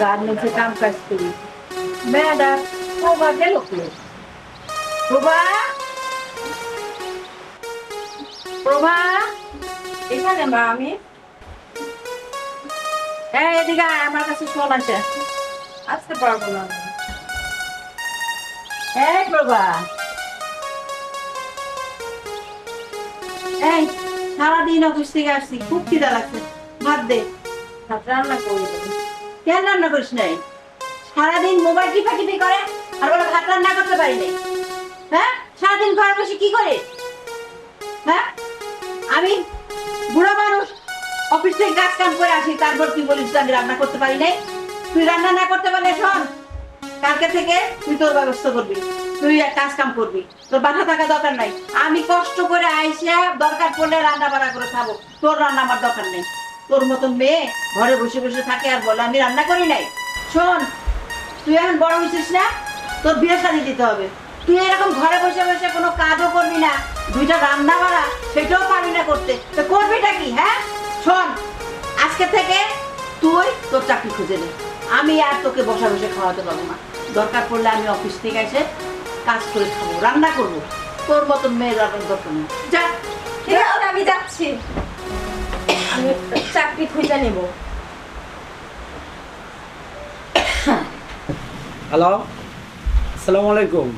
গার্মেন্টসে কাম কাজ করি। মেয়েটা প্রভা গেল প্রভা? প্রভা? এখানে মা আমি। হ্যাঁ এদিকে আমার কাছে ফোন আছে। আসতে পারব না। এই প্রভা। এই, সারাদিন অফিস থেকে আসছি, খুব খিদা লাগছে। ভাত দে। রান্না করি কেন রান্না করিস নাই? সারাদিন মোবাইল টিপা টিপি করে আর বলে ভাত রান্না করতে পারি নাই। হ্যাঁ? সারাদিন ঘরে বসে কি করে? হ্যাঁ? আমি বুড়া মানুষ, অফিস থেকে কাজ কাম করে আসি, তারপর তুই বলিস আমি রান্না করতে পারি নাই। তুই রান্না না করতে পারলে শোন, কালকে থেকে তুই তোর ব্যবস্থা করবি, তুই কাজ কাম করবি, তোর বাধা থাকা দরকার নাই। আমি কষ্ট করে আইসা দরকার পড়লে রান্না বান্না করে খাব, তোর রান্না আমার দরকার নেই। তোর মতন মেয়ে ঘরে বসে বসে থাকে আর বলে, আমি রান্না করি নাই। শোন, তুই এখন বড় হয়েছিস না? তোর বিয়ে শাদি দিতে হবে। তুই এরকম ঘরে বসে বসে কোনো কাজও করবি না, দুইটা রান্না বাড়া, সেটাও পারবি না করতে। তো করবিটা কি হ্যাঁ? শোন, আজকে থেকে তুই তোর চাকরি খুঁজে নে। আমি আর তোকে বসা বসে খাওয়াতে পারব না। দরকার পড়লে আমি অফিস থেকে এসে কাজ করে খাব, রান্না করব। তোর মতন মেয়ের দরকার নেই। যা। আমি যাচ্ছি। চাকরি খুঁজে নেব। হ্যালো, আসসালামু আলাইকুম।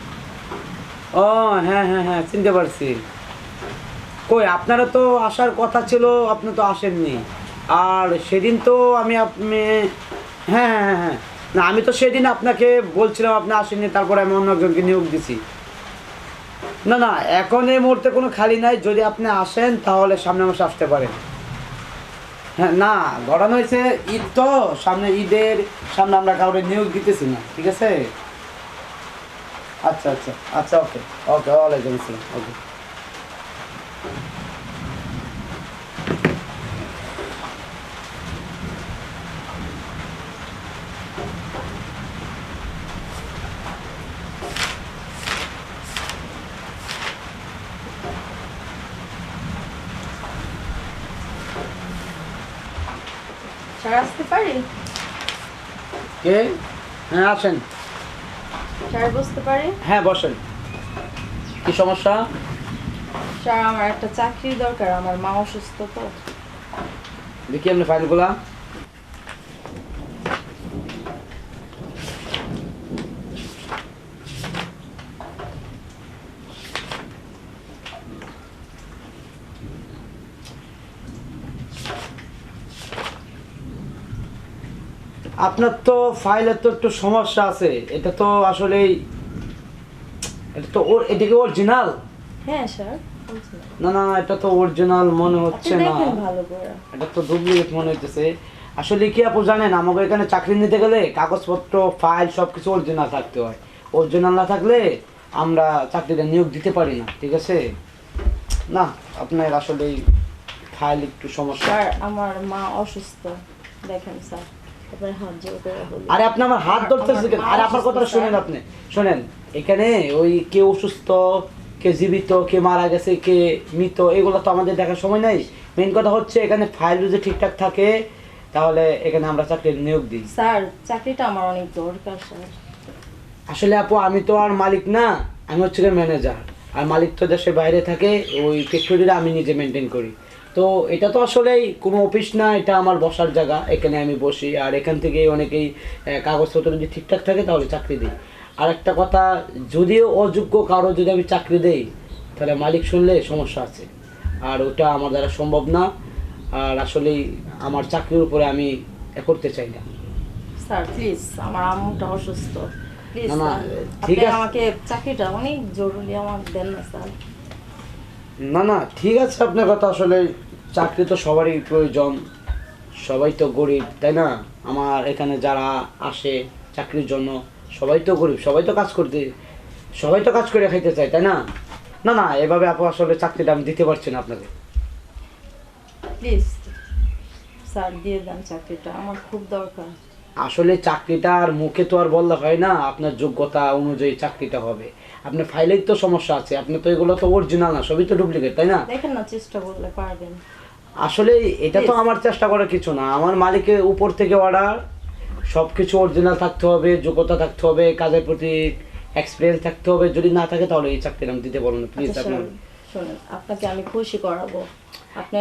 ও হ্যাঁ হ্যাঁ হ্যাঁ চিনতে পারছি। কই, আপনারা তো আসার কথা ছিল, আপনি তো আসেননি। আর সেদিন তো আমি আপনি হ্যাঁ হ্যাঁ হ্যাঁ হ্যাঁ। না, আমি তো সেদিন আপনাকে বলছিলাম আপনি আসেননি, তারপরে আমি অন্য একজনকে নিয়োগ দিছি। না না, এখন এই মুহূর্তে কোনো খালি নাই, যদি আপনি আসেন, তাহলে সামনে মাসে আসতে পারেন। হ্যাঁ না ঘটনা হয়েছে ঈদ তো, সামনে ঈদের, সামনে আমরা কাউকে নিয়োগ দিতেছি না, ঠিক আছে? আচ্ছা আচ্ছা আচ্ছা ওকে ওকে, ওয়ালাইকুম আসসালাম, ওকে। স্যার আসতে পারি? কে? হ্যাঁ আসেন। স্যার বুঝতে পারি? হ্যাঁ বসেন। কি সমস্যা? স্যার আমার একটা চাকরির দরকার আমার মা অসুস্থ তো। দেখি আপনি ফাইলগুলা। আপনার তো ফাইলের তো একটু সমস্যা আছে। এটা তো আসলেই এটা তো ওর এটা কি অরিজিনাল হ্যাঁ স্যার না না এটা তো অরিজিনাল মনে হচ্ছে না। দেখেন ভালো করে। এটা তো ডুপ্লিকেট মনে হইতেছে। আসলে কি আপু জানেন আমাকে এখানে চাকরি নিতে গেলে কাগজপত্র ফাইল সব কিছু অরিজিনাল থাকতে হয়। অরিজিনাল না থাকলে আমরা চাকরিতে নিয়োগ দিতে পারি না ঠিক আছে? না আপনার আসলে ফাইল একটু সমস্যা। আমার মা অসুস্থ। দেখেন স্যার আরে আপনি আমার হাত ধরতেছেন কেন? আরে আপনার কথাটা শুনেন আপনি। শোনেন এখানে ওই কে অসুস্থ কে জীবিত কে মারা গেছে কে মৃত এগুলো তো আমাদের দেখার সময় নাই। মেন কথা হচ্ছে এখানে ফাইল যদি ঠিকঠাক থাকে তাহলে এখানে আমরা চাকরির নিয়োগ দিই। স্যার চাকরিটা আমার অনেক দরকার স্যার। আসলে আপু আমি তো আর মালিক না আমি হচ্ছে ম্যানেজার আর মালিক তো দেশের বাইরে থাকে ওই ফ্যাক্টরিটা আমি নিজে মেনটেন করি। তো এটা তো আসলেই কোনো অফিস না এটা আমার বসার জায়গা এখানে আমি বসি। আর এখান থেকে অনেকেই কাগজপত্র যদি ঠিকঠাক থাকে তাহলে চাকরি দিই। আর একটা কথা যদিও অযোগ্য কারও যদি আমি চাকরি দেই তাহলে মালিক শুনলে সমস্যা আছে। আর ওটা আমার দ্বারা সম্ভব না। আর আসলেই আমার চাকরির উপরে আমি এ করতে চাই না। স্যার প্লিজ আমার আম্মুটা অসুস্থ। প্লিজ না, না, ঠিক আপনি আছে। আমাকে চাকরিটা অনেক জরুরি আমার দেন না স্যার। না না ঠিক আছে আপনার কথা আসলে চাকরি তো সবারই প্রয়োজন, সবাই তো গরিব, তাই না? আমার এখানে যারা আসে চাকরির জন্য, সবাই তো গরিব, সবাই তো কাজ করতে, সবাই তো কাজ করে খাইতে চায়, তাই না? না না, এভাবে আপু আসলে চাকরিটা আমি দিতে পারছি না আপনাকে। প্লিজ স্যার দিয়ে দেন চাকরিটা, আমার খুব দরকার। আসলে চাকরিটা আর মুখে তো আর বললে হয় না আপনার যোগ্যতা অনুযায়ী চাকরিটা হবে। আপনার ফাইলের তো সমস্যা আছে আপনি তো এগুলো তো অরিজিনাল না সবই তো ডুপ্লিকেট তাই না? দেখেন না চেষ্টা করলে পারবেন। আসলে এটা তো আমার চেষ্টা করার কিছু না আমার মালিকের উপর থেকে অর্ডার সব কিছু অরিজিনাল থাকতে হবে যোগ্যতা থাকতে হবে কাজের প্রতি এক্সপিরিয়েন্স থাকতে হবে যদি না থাকে তাহলে এই চাকরিটা আমি দিতে পারব না প্লিজ আপনার শোনেন, আপনাকে আমি খুশি করাবো। আপনি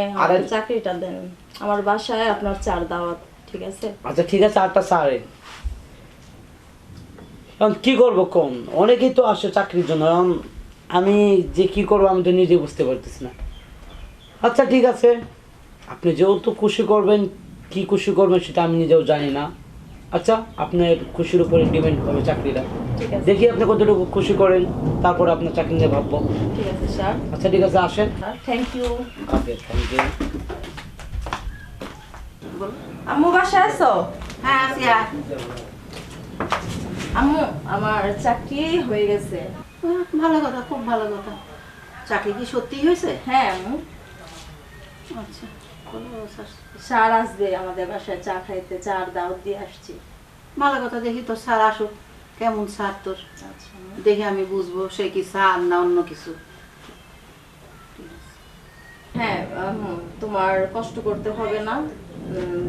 চাকরিটা দেন আমার বাসায় আপনার চার দাওয়াত। ঠিক আছে? আচ্ছা ঠিক আছে আটটা এখন কি করব কম অনেকেই তো আসে চাকরির জন্য এখন আমি যে কি করব আমি তো নিজে বুঝতে পারতেছি না। আচ্ছা ঠিক আছে। আপনি যেহেতু খুশি করবেন কি খুশি করবেন সেটা আমি নিজেও জানি না। আচ্ছা আপনার খুশির উপরে ডিপেন্ড হবে চাকরিটা। ঠিক আছে। দেখি আপনি কতটুকু খুশি করেন তারপর আপনার চাকরি নিয়ে ভাববো। ঠিক আছে স্যার। আচ্ছা ঠিক আছে আসেন। Thank you okay thank you আম্মু বাসায় আছো? হ্যাঁ আছি। আম্মু আমার চাকরি হয়ে গেছে। ভালো কথা খুব ভালো কথা। চাকরি কি সত্যি হয়েছে? হ্যাঁ আম্মু। আচ্ছা স্যার আসবে আমাদের বাসায় চা খাইতে চার দাওয়াত দিয়ে আসছি। ভালো কথা দেখি তোর স্যার আসুক। কেমন স্যার তোর? আচ্ছা দেখে আমি বুঝব সে কি স্যার না অন্য কিছু। হ্যাঁ আম্মু তোমার কষ্ট করতে হবে না।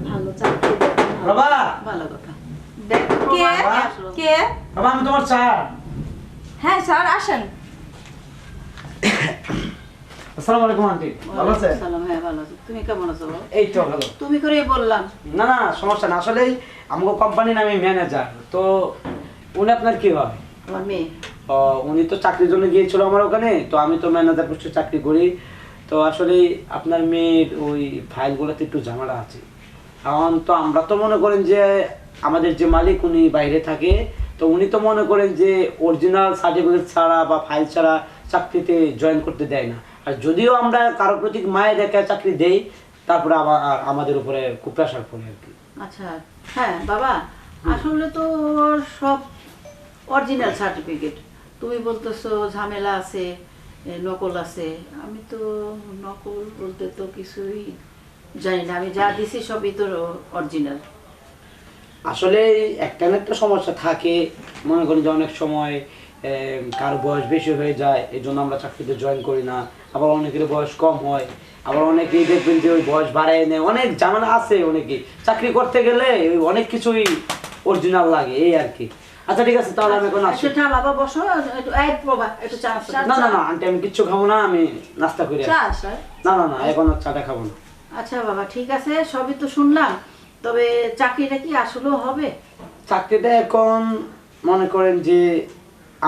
ভালো চাকরি বাবা! ভালো কথা কে? কে বাবা আমি তোমার হ্যাঁ স্যার আসেন। আসসালামু আলাইকুম আন্টি। ভালো আছেন সালাম হ্যাঁ ভালো আছি। তুমি কেমন আছো এই তো ভালো। তুমি করে বললাম। না না সমস্যা না। আসলে কোম্পানির আমি ম্যানেজার তো উনি আপনার কি হয়? আমার মেয়ে। উনি তো চাকরির জন্য গিয়েছিল আমার ওখানে। তো আমি তো ম্যানেজার পোস্টে চাকরি করি। তো আসলে আপনার মেয়ের ওই ফাইলগুলোতে একটু ঝামেলা আছে। এখন তো আমরা তো মনে করেন যে আমাদের যে মালিক উনি বাইরে থাকে তো উনি তো মনে করেন যে অরিজিনাল সার্টিফিকেট ছাড়া বা ফাইল ছাড়া চাকরিতে জয়েন করতে দেয় না। আর যদিও আমরা কারও প্রতি মায়ে দেখে চাকরি দেই তারপরে আবার আমাদের উপরে খুব প্রেশার পড়ে আর কি। আচ্ছা হ্যাঁ বাবা আসলে তো সব অরিজিনাল সার্টিফিকেট তুমি বলতেছো ঝামেলা আছে নকল আছে। আমি তো নকল বলতে তো কিছুই জানি না আমি যা দিছি সবই তো অরিজিনাল আসলে একটা না একটা সমস্যা থাকে মনে করি যে অনেক সময় কারও বয়স বেশি হয়ে যায় এই জন্য আমরা চাকরিতে জয়েন করি না আবার অনেকের বয়স কম হয় আবার অনেকেই দেখবেন যে ওই বয়স বাড়ায় নেয় অনেক ঝামেলা আছে অনেকেই চাকরি করতে গেলে অনেক কিছুই অরিজিনাল লাগে এই আর কি। আচ্ছা ঠিক আছে তাহলে আমি এখন আসি। সেটা বাবা বসো একটু এই প্রভা একটু চা না না না আন্টি আমি কিচ্ছু খাব না আমি নাস্তা করি চা না না না এখন চাটা খাব না। আচ্ছা বাবা ঠিক আছে সবই তো শুনলাম। তবে চাকরিটা কি আসলেও হবে? চাকরিটা এখন মনে করেন যে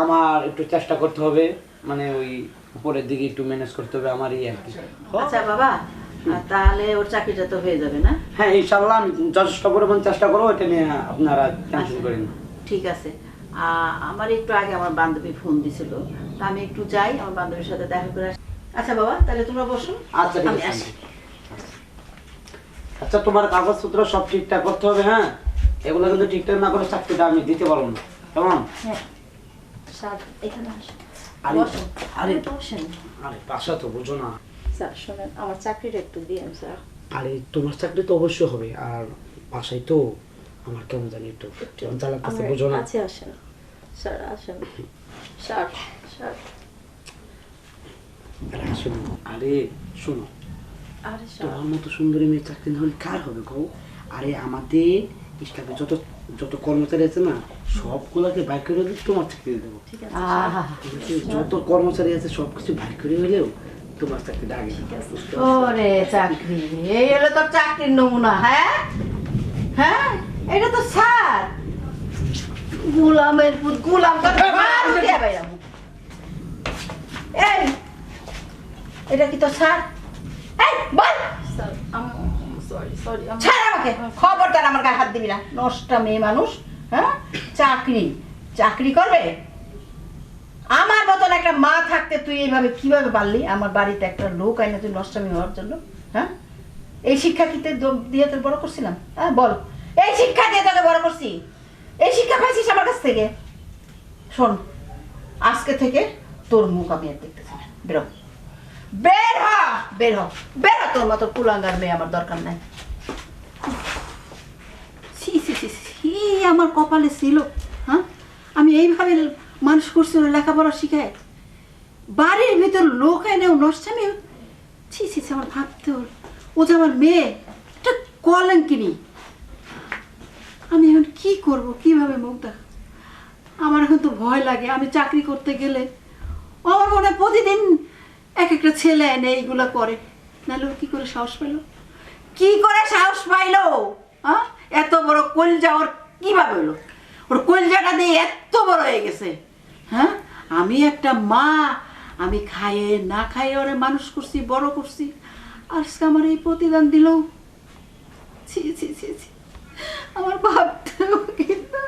আমার একটু চেষ্টা করতে হবে মানে ওই উপরের দিকে একটু ম্যানেজ করতে হবে আমার এই আর কি। আচ্ছা বাবা তাহলে ওর চাকরিটা তো হয়ে যাবে না? হ্যাঁ ইনশাল্লাহ আমি যথেষ্ট পরিমাণ চেষ্টা করব এটা নিয়ে আপনারা টেনশন করেন ঠিক আছে। আমার একটু আগে আমার বান্ধবী ফোন দিছিল তা আমি একটু যাই আমার বান্ধবীর সাথে দেখা করে আসি। আচ্ছা বাবা তাহলে তোমরা বসো। আচ্ছা আমি আসি। আচ্ছা তোমার কাগজপত্র সব ঠিকঠাক করতে হবে হ্যাঁ? এগুলো কিন্তু ঠিকঠাক না করে চাকরিটা আমি দিতে পারব না। কেমন? হ্যাঁ। স্যার এখানে আসেন। আরে আরে আরে বসেন। আরে বাসা তো বুঝো না। স্যার শোনেন আমার চাকরিটা একটু দিয়েন স্যার। আরে তোমার চাকরি তো অবশ্যই হবে আর বাসায় তো আমার কেমন জানি একটু বুঝো না। কাছে আসেন। স্যার আসেন। Sir sir. আরে শোনো আরে স্যার তোমার মতো সুন্দরী মেয়ে চাকরি না হলে কার হবে কও আরে আমাদের স্টাফে যত যত কর্মচারী আছে না সবগুলোকে বাইক করে দিলে তোমার চাকরি দেবো। ঠিক আছে আহা। ঠিক আছে? যত কর্মচারী আছে সব কিছু বাইক করে হলেও তোমার চাকরিটা আগে ওরে চাকরি এই হলো তোর চাকরির নমুনা হ্যাঁ? হ্যাঁ? এটা তো স্যার। গুলামের পুত গুলাম। এই এটা কি তো স্যার? এই বল। ছাড় আমাকে খবরদার আমার গায়ে হাত দিবি না। নষ্টা মেয়ে মানুষ হ্যাঁ? চাকরি চাকরি করবে? আমার মতন একটা মা থাকতে তুই এইভাবে কীভাবে পারলি? আমার বাড়িতে একটা লোক আইনে তুই নষ্টামি হওয়ার জন্য হ্যাঁ? এই শিক্ষা কি দিয়ে তোর বড় করছিলাম? হ্যাঁ বল। এই শিক্ষা দিয়ে তোকে বড় করছি। এই শিক্ষা পাইছিস আমার কাছ থেকে? শোন আজকে থেকে তোর মুখ আমি আর দেখতেছি না। বেরো। বের হ বের হ, বের তোর মতো কুলাঙ্গার মেয়ে আমার দরকার নাই। আমার কপালে ছিল হ্যাঁ? আমি এইভাবে মানুষ করছি লেখাপড়া শিখায়। বাড়ির ভিতর লোক এনেও নষ্টামি ছি ছি আমার ভাবতে ওর। ও যে আমার মেয়ে, একটা কলঙ্কিনী। আমি এখন কি করব, কীভাবে মুখ দেখা আমার এখন তো ভয় লাগে, আমি চাকরি করতে গেলে। আমার মনে প্রতিদিন এক একটা ছেলে এনে এইগুলো করে। নাহলে কি করে সাহস পেল কি করে সাহস পাইলো? হ্যাঁ এত বড় কলজা ওর কীভাবে হলো ওর কলজাটা দিয়ে এত বড় হয়ে গেছে। হ্যাঁ? আমি একটা মা, আমি খাইয়ে না খাইয়ে ওরে মানুষ করছি, বড় করছি। আজকে আমার এই প্রতিদান দিল। ছি ছি ছি আমার ভাবতেও কিন্তু